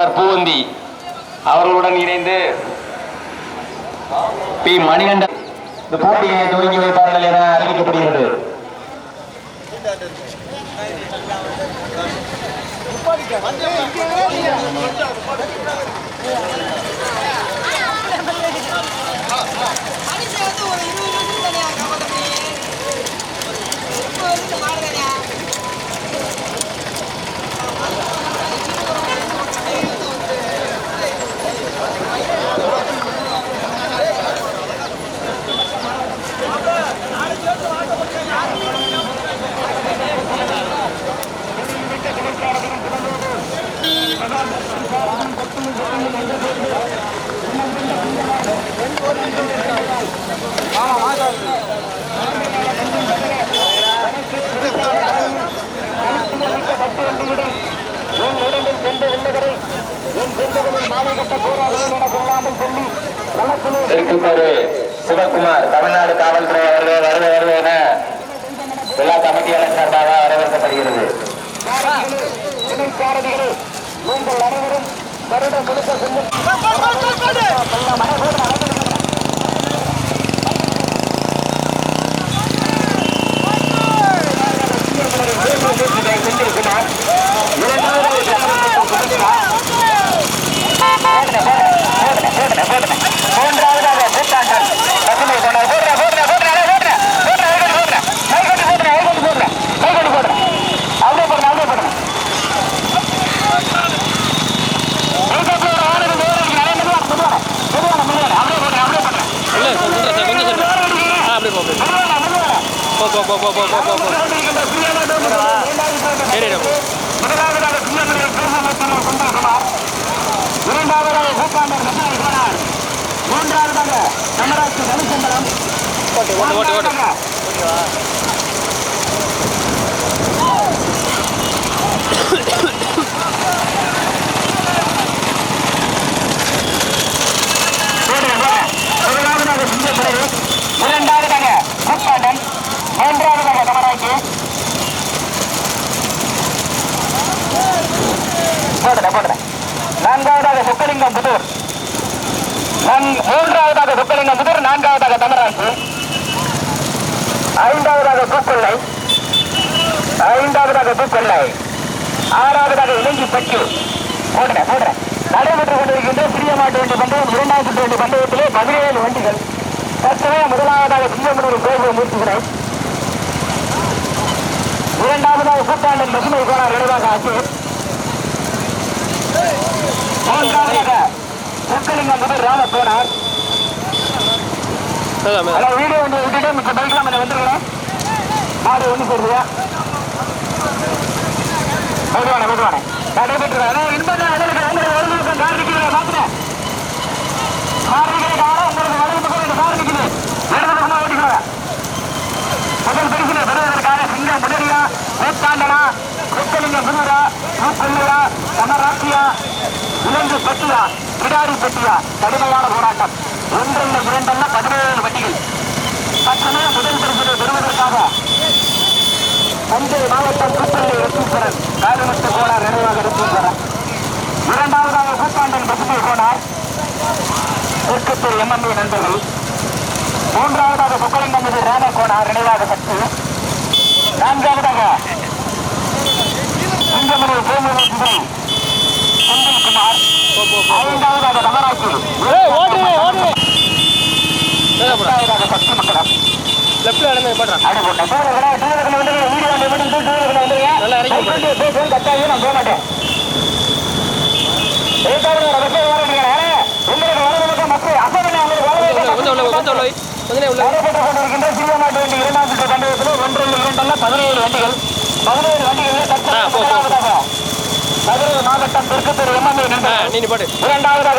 பூவந்தி அவர்களுடன் இணைந்து பி. மணிகண்டன் இந்த போட்டியை துவங்கி வைப்பார்கள் என அறிவிக்கப்படுகிறது. ஒரு இருபது நிமிஷம் தனியா திருக்குமரு சிவகுமார் தமிழ்நாடு காவல்துறை அவர்கள் வருக வருக என எல்லா கமிட்டியாளர் சார்பாக வரவேற்கப்படுகிறது. மூன்றாவதாக பூத்தாண்டன் பசுமை கொண்டார் போடுற போடுற போடுற போடுற போடுற போடுற கை கொண்டு போடுற கை கொண்டு போடுற கை கொண்டு போடுற அப்படியே போடுற அப்படியே போடுற இல்லை சொல்கிறேன் சார் கொஞ்சம் சொல்கிறேன் ஆ அப்படியே போ அப்படியே போ போ போ போ போ போ போ சரி போ முதலாவதாக சிங்கமலை பிரசவத்தில் கொண்டாடுகிறார் இரண்டாவதாக பூப்பாண்டர் நசனை போனார் மூன்றாவதாக நமராட்சி ரவிச்சந்திரன் ஓட்டு ஓட்டு ஓட்டு ஓட்டு முதலாவதாக சிங்கப்படை இரண்டாவதாக பூப்பாண்டன் மூன்றாவதாக நமராட்சி போடுறேன் போடுறேன் நான்காவதாக சொக்கலிங்கம் புதூர் மூன்றாவதாக சொக்கலிங்கம் முதல் நான்காவதாக தமராசு. ஐந்தாவதாக பூக்கொள்ளை ஐந்தாவதாக பூக்கொள்ளை ஆறாவதாக இலங்கி பச்சு போடுறேன் போடுறேன் நடைபெற்றுக் கொண்டிருக்கின்ற சிறிய மாட்டு வண்டி பந்தயம் இரண்டாம் வண்டி பந்தயத்திலே பதினேழு வண்டிகள். தற்சமய முதலாவதாக சிங்கமனூர் கோபுரம் மூர்த்திகிறேன் இரண்டாவதாக கூட்டாண்டன் பசுமை கோணார் நினைவாக ஆச்சு மூன்றாவதாக முக்கலிங்கம் முதல் ராம போனார் வீடியோ வந்து விட்டுட்டு மிச்ச பைக்லாம் கொஞ்சம் வந்துருக்கிறேன் மாடு ஒன்று போடுறியா மெதுவானே மெதுவானே நடைபெற்றுறேன் இன்பம் உங்களுக்கு உங்களுக்கு வருவதற்கு கார் நிற்கிறேன் பார்த்துட்டேன். கார் நிற்கிற காலம் உங்களுக்கு வலது பக்கம் இந்த கார் நிற்குது இடது பக்கமாக ஓட்டிக்கிறேன் முதல் பரிசினை பெறுவதற்காக சிங்கம் முக்கலிங்க புதூரா பூப்பள்ளியா சமராட்சியா இரண்டு பட்டியா கிடாரி பட்டியா கடுமையான போராட்டம். ஒன்றல்ல இரண்டல்ல பதினேழு வண்டிகள் தற்சமயம் முதல் பரிசினை பெறுவதற்காக தஞ்சை மாவட்டம் பூப்பள்ளி ரத்தீஸ்வரன் காலிமுத்து கோனார் நிறைவாக ரத்தீஸ்வரன் இரண்டாவதாக பூப்பாண்டன் பசுமை கோனார் தெற்கத்தூர் எம்எம்ஏ நண்பர்கள். மூன்றாவதாக புக்கலிங்கம் இது ராமகோணார் நினைவாக சக்தி நான்காவதாக சிங்கமணி கோமுறை செந்தில்குமார் போ போ போ ஐந்தாவதாக நகராட்சி ஏய் ஓடுறே ஓடுறே மேலே போடா எட்டாவதாக சக்தி மக்களம் லெஃப்ட்டில் இடமே போடுறான் அடிபட்ட டூரர்களா டூரர்கள் வந்து வீடியோ வண்டி மட்டும் டூரர்கள் வந்துருங்க நல்லா இறக்கி விடு. பேசுவது கட்டாயி நான் போக மாட்டேன் எட்டாவது ஒரு பஸ்ஸை வரீங்க உங்களுக்கு வலது பக்கம் மக்கள் அப்படி உங்களுக்கு வலது கொஞ்சம் உள்ள கொஞ்சம் உள்ள வை. கொஞ்சம் உள்ள வை. நடைபெற்றுக் கொண்டிருக்கின்ற சிறிய மாட்டு வண்டி இரண்டாம் சுற்று பந்தயத்தில் ஒன்றில் இரண்டல்ல பதினேழு வண்டிகள் பதினேழு வண்டிகளில் ஆ, போ, போ, போ. முதலாவதாக மதுரை மாவட்டம் நீ போடு. இரண்டாவதாக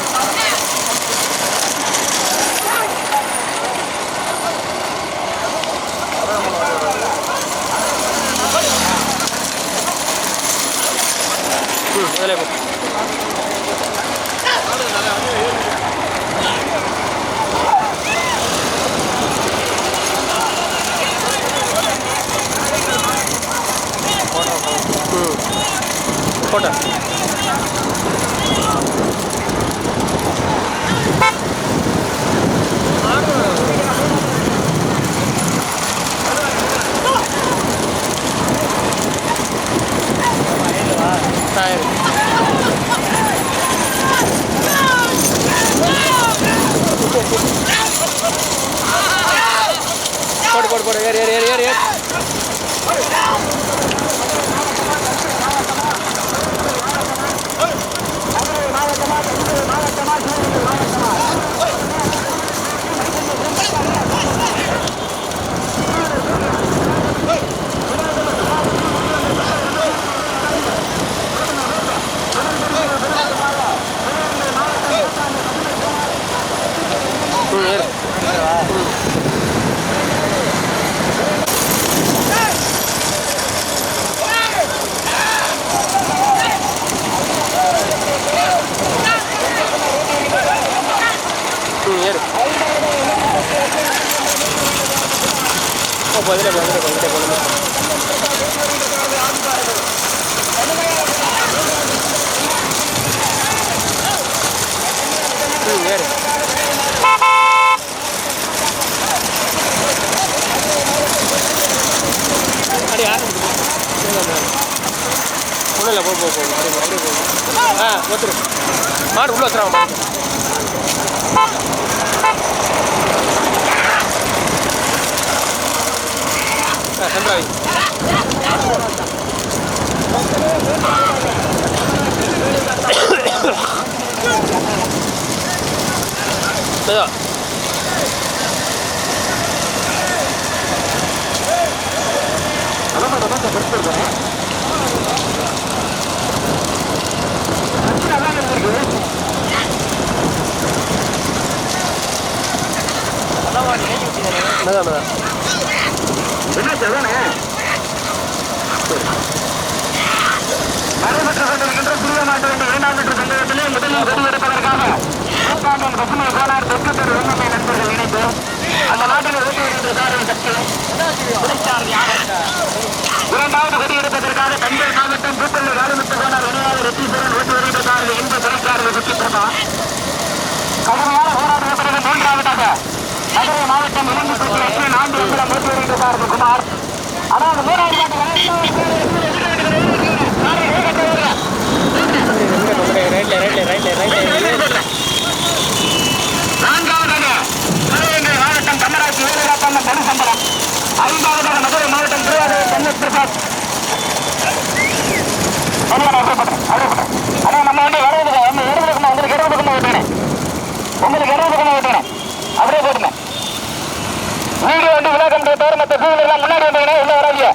போடுங்க பதிலே பதிலே பதிலே பதிலே ம் ஏறு அடி யாரும் ஒன்றும் இல்லை போ போ போ அப்படியே போ, அப்படியே போ ஆ ஒத்துரு மாடு உள்ள வச்சுறாங்க それ何まだまだ。என்னாச்சு அதானே நடைபெற்று கொண்டிருக்கின்ற புதிய மாட்டு இரண்டாம் முதலில் வெடி எடுப்பதற்காக பசுமை கோனார் தெற்கு தெரு நண்பர்கள் இணைந்து அந்த நாட்டில் ஓட்டி வருகின்ற சக்தி இரண்டாவது வெடி தஞ்சை மாவட்டம் பூப்பள்ளி காலிமுத்து கோனார் இணையாக ரெட்டீஸ்வரன் ஓட்டி வருகின்ற இன்ப சுற்றி கடுமையான போராட்டத்திற்கு மூன்றாவதாக மதுரை மாவட்டம் இளம்புத்தூர் நான்கு எம்பலம் ஓட்டி வருகின்ற காரில் குமார் ஆனால் அந்த மூணாவது ரைட்ல ரைட்ல ரைட்ல ரைட்ல நான்காவதாக சிவகங்கை மாவட்டம் கம்மராட்சி வீரராப்பண்ண தனுசம்பலம் ஐந்தாவதாக மதுரை மாவட்டம் திருவாரூர் தென்னை பிரசாத் அண்ணா நம்ம வண்டி இருபது நம்ம இருபதுக்கு உங்களுக்கு இருபதுக்கு விட்டுறேன் உங்களுக்கு இருபதுக்கு விட்டுறேன் அப்படியே போட்டுங்க வீடியோ வண்டி விழாக்கம் தவிர மற்ற டூ எல்லாம் முன்னாடி வந்தீங்கன்னா உள்ள வராதிய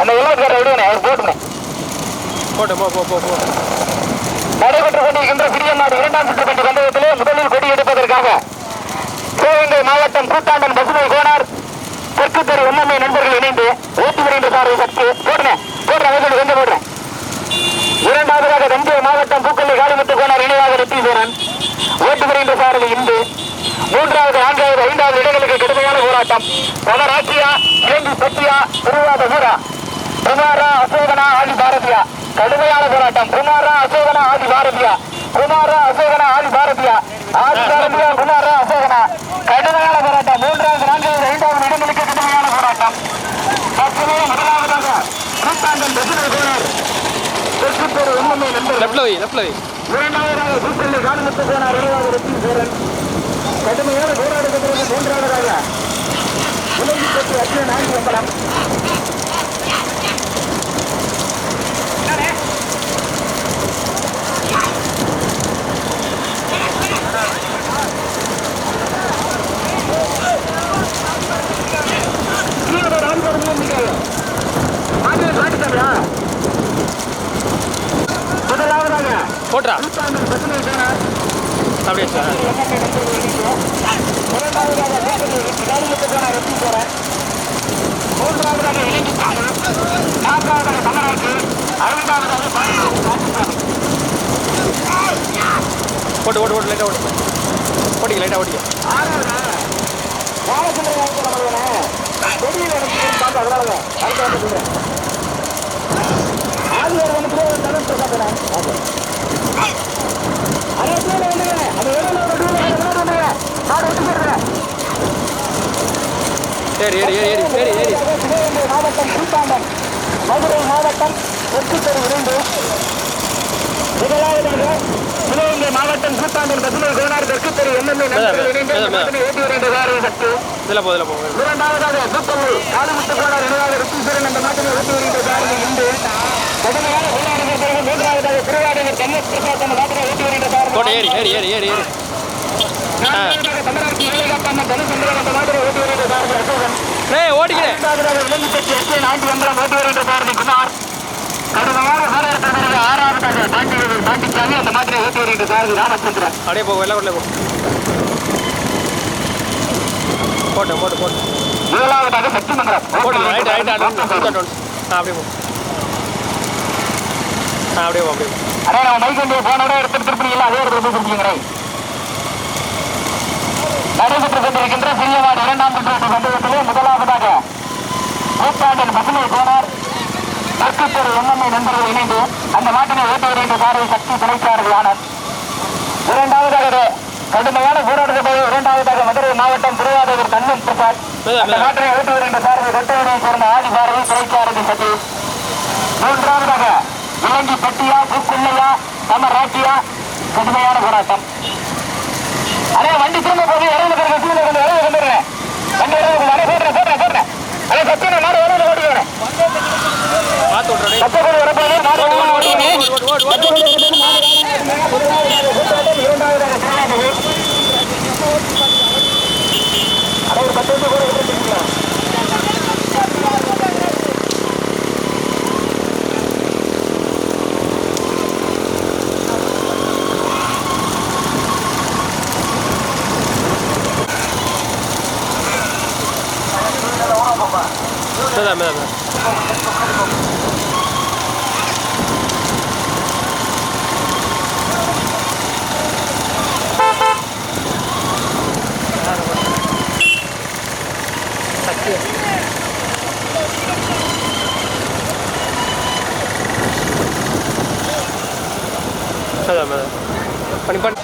அந்த எழுபதுக்கார விடுவேன் அவர் போட்டுங்க போட்டு போ போ போ போ நடைபெற்றுக் கொண்டிருக்கின்ற பிரியமாடு இரண்டாம் சுற்று பற்றி பந்தயத்திலே முதலில் கொடி எடுப்பதற்காக சிவகங்கை மாவட்டம் கூத்தாண்டன் பசுமை கோனார் தெற்கு தெரு எம்எம்ஏ நண்பர்கள் இணைந்து ஓட்டு வருகின்ற சாரை சற்று போடுறேன் போடுறேன் அவர்கள் கொஞ்சம் போடுறேன் இரண்டாவதாக தஞ்சை மாவட்டம் பூக்கொல்லி காளிமுத்து கோனார் இணையாக ரெட்டீஸ்வரன் ஓட்டு வருகின்ற சாரதி இந்து மூன்றாவது நான்காவது ஐந்தாவது இடங்களுக்கு கடுமையான போராட்டம். பவராட்சியா இலங்கை சத்தியா திருவாத ஊரா குமாரா அசோகனா ஆதி பாரதியா. கடுமையான போராட்டம். குமாரா அசோகனா ஆதி பாரதியா? குமாரா அசோகனா ஆதி பாரதியா? ஆதி பாரதியா குமாரா அசோகனா? கடுமையான போராட்டம். மூன்றாவது நான்காவது ஐந்தாவது இடங்களுக்கு கடுமையான போராட்டம். தற்போது முதலாவதாக நூற்றாண்டன் பசுமை கோனார் தெற்கு பேர் உண்மை நண்பர்கள் லெஃப்ட்ல வை லெஃப்ட்ல வை இரண்டாவதாக பூப்பள்ளி காலிமுத்து போனார். இளையாத வெற்றிசேரன் கடுமையான போராட்டத்திற்கு மூன்றாவதாக உலகி பற்றி அச்சன நான்கு வம்பலம் முதலாவதாக போட்றா நூற்றாண்டு பசுமை போனார் அப்படியே சார் போட்டு ஓட்டு ஓட்டு லைட்டாக ஓட்டு ஓட்டிக்க லைட்டாக ஓட்டிக்க ஆறாவது சாமியார் வந்து திருவாரூர் தனம் பிரசாதனா அதே கீழே வந்துங்க அது வெளியில ஒரு டூல முன்னாடி வந்துங்க மாடு விட்டு போடுறேன் ஏறி ஏறி ஏறி ஏறி ஏறி மாவட்டம் சூட்டாண்டம் மதுரை மாவட்டம் வெற்றித்தெரு இரண்டு. முதலாவதாக சிவகங்கை மாவட்டம் சூட்டாண்டம் பசுமை கோனார் தெற்குத்தெரு எம்எல்ஏ நண்பர்கள் இணைந்து இந்த மாட்டினை ஓட்டி வருகின்ற காரை சற்று இதில் போ இதில் போ இரண்டாவதாக தூத்தல்லூர் காளிமுத்து கோனார் இணையாக ரித்தீஸ்வரன் அந்த மாட்டினை ஓட்டி வருகின்ற காரை உண்டு போராட்டங்கள் பிறகு மூன்றாவதாக திருவாரூர் கண்ணேஷ் பிரசாத் அந்த மாட்டினை ஓட்டி வருகின்ற கோட்டை ஏறி ஏறி ஏறி ஏறி. அப்படியே போ வெள்ள உள்ள போ போட்டேன் போட்டு போட்டு முதலாவதாக சக்திமங்கலம் போட்டு ரைட் ரைட் அப்படியே போ அப்படியே போ அப்படியே அடே நம்ம மைக் வண்டியை போனோட எடுத்து திருப்பி அதே இடத்துல போய் நடைபெற்றுக் கொண்டிருக்கின்ற சிறியவாடு இரண்டாம் சுற்று பந்தயத்திலே முதலாவதாக நூற்றாண்டின் பசுமை போனார் தற்கத்தொரு எம்எம்ஐ நண்பர்கள் இணைந்து அந்த மாட்டினை ஓட்ட வருகின்ற சாரதி சக்தி துணைச்சாரதி ஆனார் இரண்டாவதாக கடுமையான போராட்டத்தை இரண்டாவதாக மதுரை மாவட்டம் திருவாரூர் கண்ணன் பிரசாத். அந்த மாட்டினை ஓட்டு வருகின்ற சாரதி கொட்டவனை சேர்ந்த ஆதி பாரதி துணைச்சாரதி சதீஷ். மூன்றாவதாக இலங்கை பட்டியா பூக்குள்ளையா சமராட்டியா கடுமையான போராட்டம். அடே வண்டி திரும்ப போது இறந்து பிறகு கீழே வண்டி இறந்து அடே போடுறேன் போடுறேன் போடுறேன் அடே சத்தியம் மாடு இறந்து ஓடி வரேன் பார்த்து விட்றேன் சத்தப்படி வரப்போது மாடு ஓடு, ஓடு, ஓடி ஓடு, ஓடு, ஓடு, ஓடு, ஓடு. சத்தப்படி வரப்போது மாடு முதலாவதாக கூட்டாட்டம் இரண்டாவதாக திருநாமது அடே ஒரு பத்து நிமிஷம் கூட விட்டுருக்கீங்களா மேதா மேதா மேதா மேதா பண்ணி பண்ணி.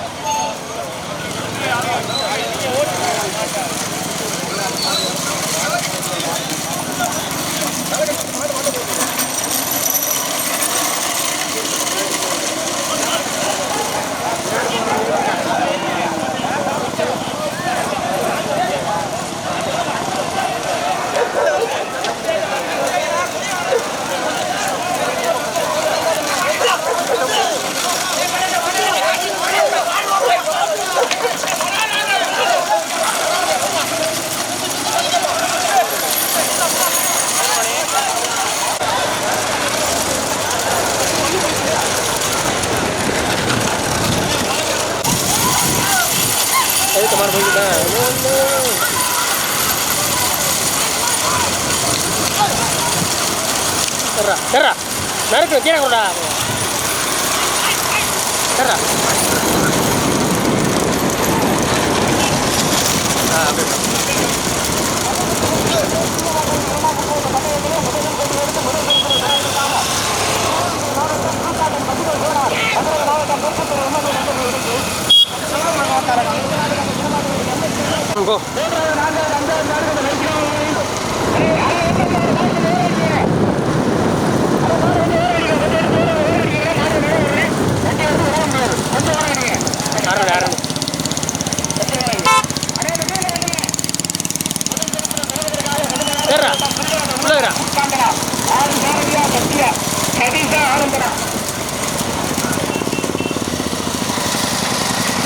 எதுக்கு மாதிரி போய்கிட்டேன் சரிடா சரிடா நறுக்கு கீழே கொண்டா சரிடா ஆ அப்படியே போ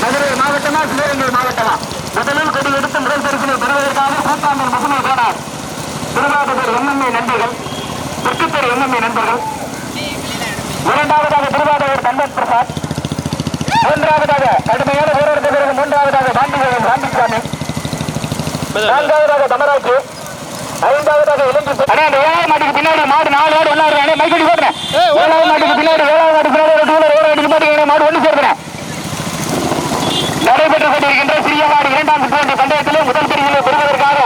மதுரை மாவட்டமா சிவகங்கை மாவட்டமா? முதலில் கொடி எடுத்து முதல் பரிசினை பெறுவதற்காக கூத்தாண்டில் முகமை போனார் திருவாரூர் எம்எம்ஏ நண்பர்கள் திருப்பத்தூர் எம்எம்ஏ நண்பர்கள். இரண்டாவதாக திருவாரூர் தந்தன் பிரசாத். மூன்றாவதாக கடுமையான போராட்டத்தை பிறகு மூன்றாவதாக பாண்டிகரம் ராமசாமி. நான்காவதாக தமராஜ். ஐந்தாவதாக இலங்கை அண்ணா இந்த ஏழாவது மாட்டுக்கு பின்னாடி மாடு நாலு மாடு ஒன்னா இருக்கு மைக்கடி போடுறேன் ஏழாவது மாட்டுக்கு பின்னாடி ஏழாவது மாட்டுக்கு பின்னாடி ஒரு டூலர் ஓட அடிக்க மாட்டேங்க மாடு ஒன்று சேர்க்கிறேன் நடைபெற்றுக் கொண்டிருக்கின்ற சிறியவாடு இரண்டாம் சுற்று பந்தயத்திலே முதல் பிரிவிலே பெறுவதற்காக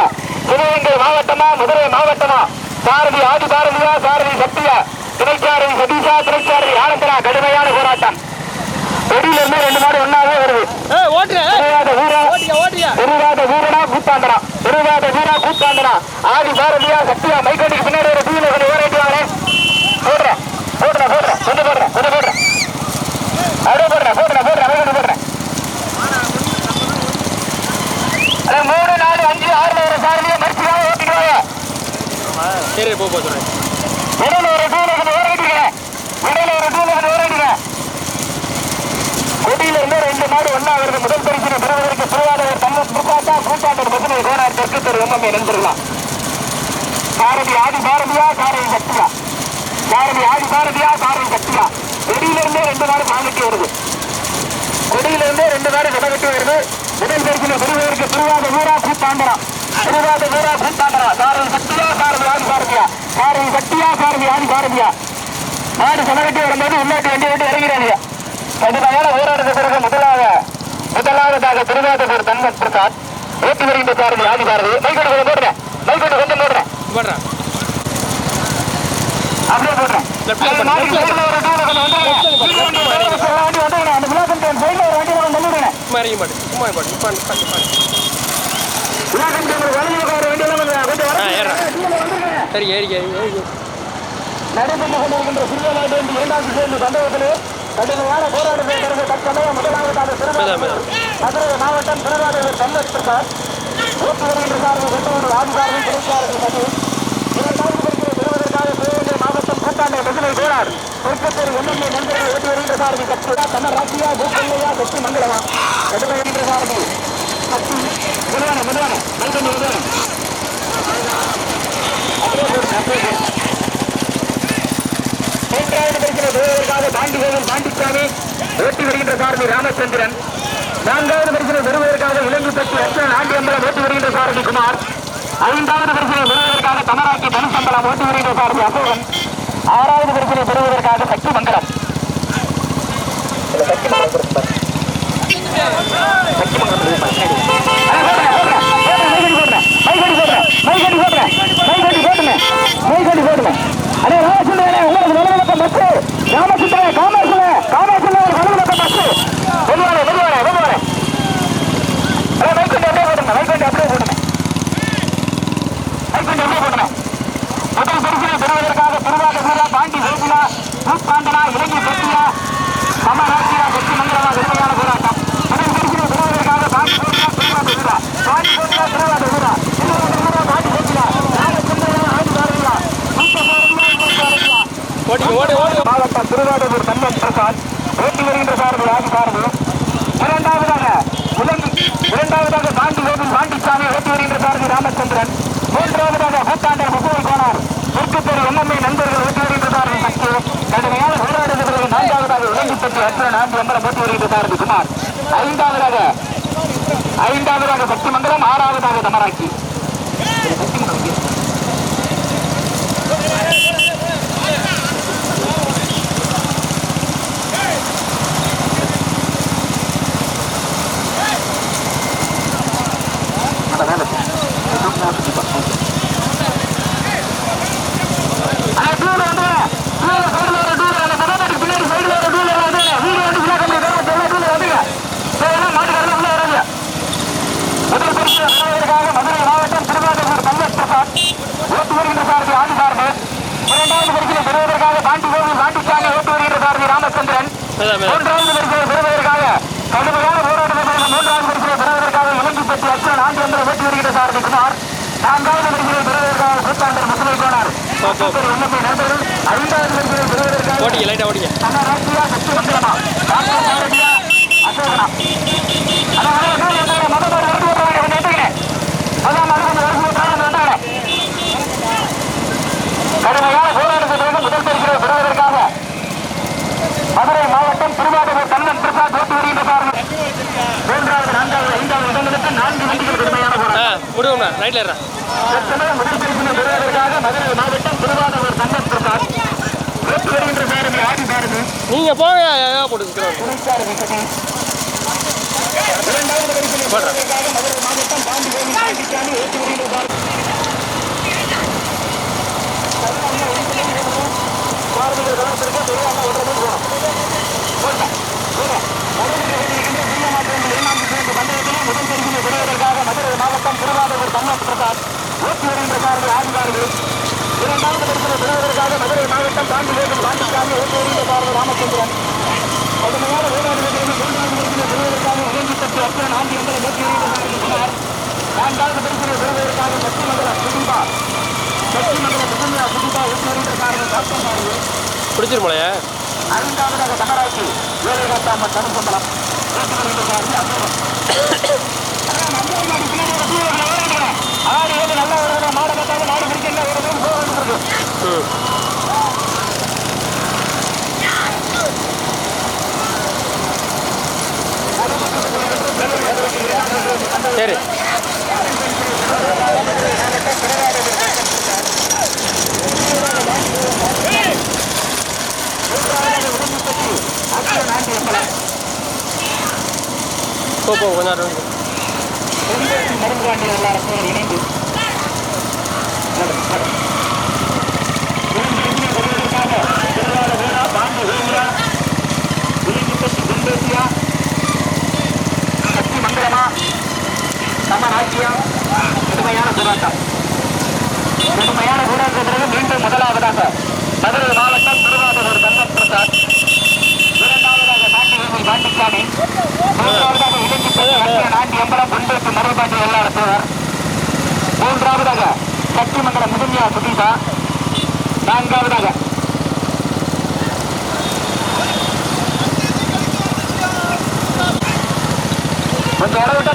சிவகங்கை மாவட்டமா மதுரை மாவட்டமா? சாரதி ஆதி பாரதியா சாரதி சக்தியா துணைக்கா சாரி சதீஷா திரைச்சாரி ஆனந்தரா கடுமையான போராட்டம். கொடியில இருந்து ரெண்டு மாடு ஒன்னாவே வருது. பெருவாத வீரனா கூத்தாண்டனா பெருவாத வீரா கூத்தாண்டனா ஆதி பாரதியா சத்தியா மைக்கடிக்கு பின்னாடி ஒரு டூல கொஞ்சம் ஓரேட்டி வாங்க போடுறேன் போடுறேன் போடுறேன் கொஞ்சம் போடுறேன் கொஞ்சம் போடுறேன் அப்படியே போடுறேன் போடுறேன் போடுறேன் மைக்கடி போடுறேன் அட மூணு நாலு அஞ்சு ஆறுல ஒரு சாரதியை மறுச்சுக்காக ஓட்டிக்குவாங்க சரி போ போ சொல்றேன். இடையில ஒரு டூல கொஞ்சம் ஓரேட்டிங்க இடையில ஒரு டூல கொஞ்சம் ஓரேட்டிங்க கொடியில இருந்து ரெண்டு மாடு ஒன்னா வருது முதல் பரிசு பெறுவதற்கு திருவாரூர் தன்னம் புத்தாட்டா கூட்டாண்டர் பசுமை கோனார் தெற்கு தெரு எம்எம்ஏ நண்பர்களாம் சாரதி ஆதி பாரதியா சாரதி சக்தியா. சாரதி ஆதி பாரதியா சாரதி சக்தியா. கொடியில ரெண்டு மாடு மாநிட்டி வருது. கொடியில இருந்தே ரெண்டு மாடு சமகட்டி வருது முதல் பரிசுல பெறுவதற்கு திருவாத ஊரா கூத்தாண்டரா திருவாத ஊரா கூத்தாண்டரா சாரதி சக்தியா சாரதி ஆதி பாரதியா சாரதி சக்தியா சாரதி ஆதி பாரதியா மாடு சமகட்டி வரும்போது உள்ளாட்டி வண்டி விட்டு இறங்கிறாங்க. கடுமையான போராட்டத்தை பிறகு முதலாக முதலாவதாக திருவாதூர் தன்வத் பிரசாத் ஓட்டி வருகின்ற சாரதி ஆதி பாரதி மைக்கோடு கொஞ்சம் போடுறேன். மைக்கோடு கொஞ்சம் போடுறேன். போடுறா. அப்படியே போடுறேன். Left ல போடு, மாடு left ல சைடுல ஒரு டூல கொஞ்சம் வந்துடுறேன். Left ல போடு, left ல போடு. ஒரு வண்டி வந்துடுறேன். அந்த விளாசம் டைம் சைடுல ஒரு வண்டி கொஞ்சம் வந்துடுறேன். சும்மா இறங்கி மாட்டு சும்மா பாட்டு. சரி ஏறி ஏறி கொண்டிருக்கின்ற சிறுவநாடு என்று இரண்டாவது சேர்ந்து சந்தேகத்திலே கடுமையான போராட்டத்தை பிறகு தற்சமயம் முதலாவதாக மேதான், மதுரை மாவட்டம் திருவாரூர் தன்னத் ஓட்டு வருகின்ற சார்பு வெட்டூர் ஆதிகாரி திருச்சாரதி மது இரண்டாவது பரிசை பெறுவதற்காக சிவகங்கை மாவட்டம் எம்எல்ஏ ஓட்டு வருகின்ற தன்னராட்சியா மங்களமா சக்தி முதலான முதலான மல்கண்டி மூன்றாவது பெறுவதற்காக பாண்டி கோவில் பாண்டிச்சாமி ஓட்டி வருகின்ற சாரதி ராமச்சந்திரன். நான்காவது பரிசிலை பெறுவதற்காக இலங்கை பற்றி லட்சணன் ஆண்டியம்பலம் ஓட்டி வருகின்ற சாரதி குமார். ஐந்தாவது பரிசிலை பெறுவதற்காக தமராக்கி தனுசம்பலம் ஓட்டி வருகின்ற சாரதி அசோகன். ஆறாவது பரிசிலை பெறுவதற்காக சக்தி மங்கலம் சக்தி மங்கலம் கொடுப்பார். சக்தி மங்கலம் கொடுப்பார். ஆ, போடுறேன், போடுறேன். போடுறேன், மைக்கடி போடுறேன். மைக்கடி போடுறேன். மைக்கடி போடுறேன். மைக்கடி போட்டுமே. மைக்கடி போட்டுமே. அடே ராமச்சந்திரனே, உங்களுக்கு வலது பக்கம் பஸ்ஸு. ராமச்சந்திரனே, காமாட்சியில, காமாட்சியில ஒரு வலது பக்கம் பஸ்ஸு. மெதுவானே, மெதுவானே, மெதுவானே. அடே, மைக்கடி அப்படியே போடுங்க, மைக்கடி அப்படியே போடுங்க. மைக்கடி அப்படியே போடுங்க. முதல் பரிசினை பெறுவதற்காக திருவாத வீரா பாண்டி வேப்பிலா பூப்பாண்டனா இலங்கை பட்டியா சமராட்சியா வெற்றி மங்கலமா வெற்றியான போராட்டம் முதல் பரிசினை பெறுவதற்காக பாண்டி வேப்பிலா திருவாத வீரா பாண்டி வேப்பிலா திருவாத வீரா திருவாத வீரா பாண்டி வேப்பிலா ராமச்சந்திரன் ஆதி பாரதியா பூப்பாண்டனா ஓட்டி ஓடு ஓடு மாவட்டம் திருவாரூர் தன்னம் பிரசாத் ஓட்டி வருகின்ற சாரதி ஆதி சாரதி இரண்டாவதாக உலங்கு இரண்டாவதாக பாண்டி கோவில் பாண்டிச்சாமி ஓட்டி வருகின்ற சாரதி ராமச்சந்திரன். மூன்றாவதாக பூத்தாண்டர் முகவை கோனார் தெற்குத்தெரு எம்எம்ஏ நண்பர்கள் ஓட்டி வருகின்ற சாரதி சக்தி. கடுமையான போராட்டத்திற்கு நான்காவதாக உலங்கி பெற்று அற்ற நான்கு நம்பரம் ஓட்டி வருகின்ற சாரதி குமார். ஐந்தாவதாக ஐந்தாவதாக சக்தி மங்கலம் ஆறாவதாக தமராக்கி சக்தி மங்கலம் அண்ணா, டூல வந்து டூல சைடுல ஒரு டூல அந்த பக்கத்துக்கு பின்னாடி சைடுல ஒரு டூல வந்து வீடு வந்து ஃபுல்லா கம்பி வேற டூல டூல வந்துங்க சரி மாட்டுக்காரங்க உள்ள வராங்க முதல் பரிசு பெறுவதற்காக மதுரை மாவட்டம் திருவாரூர் தங்கத் பிரசாத் ஓட்டு வருகின்ற சாரதி ஆதி சாரதி இரண்டாவது பரிசிலை பெறுவதற்காக பாண்டி கோவில் பாண்டிச்சாமி ஓட்டு வருகின்ற சாரதி ராமச்சந்திரன் மேதான் மேதான் மூன்றாவது பெறுவதற்காக கடுமையான மூன்றாவது பரிசிலை பெறுவதற்காக இலங்கைப்பட்டி அச்சன் ஆண்டியந்தர் ஓட்டி வருகின்ற சாரதி குமார். நான்காவது பெறுவதற்காக கோனார் நண்பர்கள் ஐந்தாவது பெறுவதற்காக சக்தி மந்திரமா? டாக்டர் சாரதியா அசோகனா? அதான் அதான் அதான் அதான் மொதல் ஒரு வருஷம் ஓட்டுறாங்க கொஞ்சம் எடுத்துக்கிறேன் அதான் மொதல் ஒரு வருஷம் ஓட்டுறாங்க வந்துக்கிறேன் கடுமையான போராட்டத்தை பிறகு முதல் பரிசிலை பெறுவதற்காக மதுரை மாவட்டம் திருவாரூர் கண்ணன் பிரசாத் ஓட்டு வருகின்ற சாரதி மூன்றாவது நான்காவது ஐந்தாவது இடங்களுக்கு நான்கு வண்டிகள் கடுமையான ஆ போராட்டம் முடிவுண்ணா ரைட்டில் ஏறா தற்சமயம் முதல் பரிசினை பெறுவதற்காக மதுரை மாவட்டம் திருவாரூர் கண்ணன் பிரசாத் ஓட்டு வருகின்ற சாரதி ஆதி சாரதி நீங்கள் போங்க ஏன் போட்டு இருக்கிறோம் துணைச்சாரதி சதீஷ் இரண்டாவது பரிசினை போடுறேன் பெறுவதற்காக மதுரை மாவட்டம் பாண்டிகோவில் பாண்டிச்சாமி ஓட்டு வருகின்ற சாரதி மாறுதிகள் கலத்திற்கு பெரியாம ஒன்றரை மீன் சேர்ந்து பந்தயத்திலே முதல் பரிசினை பெறுவதற்காக மதுரை மாவட்டம் திருவாரூர் தம்மன் பிரசாத் ஓட்டி வருகின்ற சார்பு ஆதிகாரிகள் இரண்டாவது பரிசினை பெறுவதற்காக மதுரை மாவட்டம் பாண்டிவேகம் பாண்டிச்சாமி ஓட்டி வருகின்ற சார்பு ராமச்சந்திரன். கடுமையான வேளாண்மையிலிருந்து மூன்றாவது பரிசினை பெறுவதற்காக இளைஞர் சக்தி அப்சன் ஆண்டி எங்களை ஓட்டி வருகின்ற சார்பு குமார் நான்காவது பரிசினை பெறுவதற்காக சக்திமங்கல சுதீபா சக்திமங்கல சுகன்யா சுதீபா ஓட்டி வருகின்ற சார்பு சாத்தமாறு பிடிச்சிருமலையா ஐந்தாவதாக தமராட்சி வேலைகாட்டாம தனுசம்பலம். ஓட்டி வருகின்ற சார்பு அசோகம் ஆறு ஏழு நல்ல ஒரு மாடு கட்டாத மாடு பிடிக்கல ஒரு ரூம் போக வேண்டியிருக்கு ம் சரி போ போ கொஞ்ச நேரம் இரு. மருந்து இணைந்து கடுமையான போராட்டம் கடுமையான போராட்டத்திற்கு மீண்டும் முதலாவதாக மதுரை மாவட்டம் திருவாரூர் தங்கம் பிரசாத் பாண்டிச்சாமி மூன்றாவதாக இலக்கிப்பட்டு நாட்டி அம்பலம் பொன்பேட்டு மருள்பாட்டி வெள்ளாளர் தேவர் மூன்றாவதாக சக்திமங்கலம் முதுமையா சுதீபா நான்காவதாக கொஞ்சம் இடம் விட்டு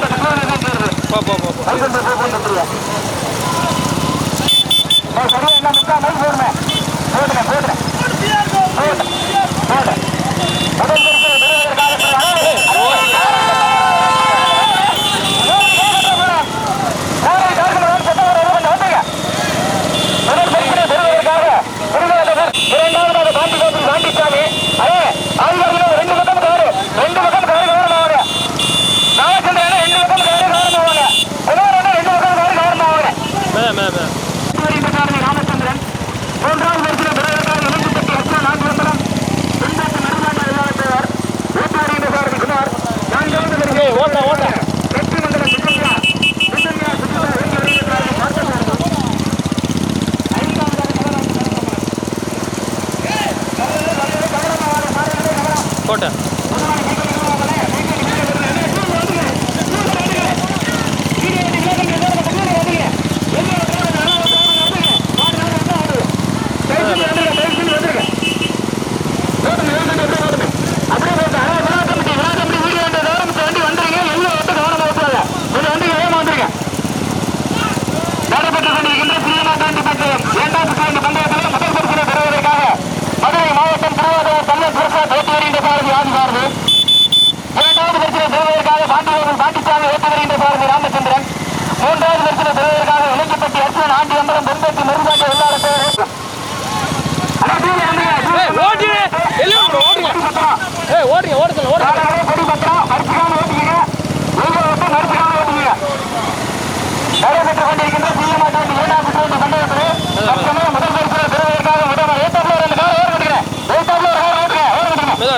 சரியா என்ன முக்கா மைக் போடுறேன் போடுறேன் போடுறேன் போடுறேன் போடுறேன்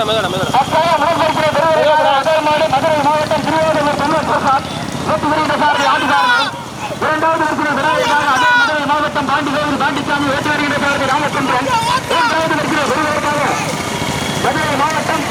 முதல் மாடு மதுரை மாவட்டம் ஓட்டு வருகின்ற சாரதி ஆண்டுகாரர்கள் இரண்டாவது பெறுவதற்காக அதே மதுரை மாவட்டம் பாண்டிகோவில் பாண்டிச்சாமி ஓட்டு வருகின்ற சாரதி ராமச்சந்திரன் மூன்றாவது பரிசிலை பெறுவதற்காக மதுரை மாவட்டம்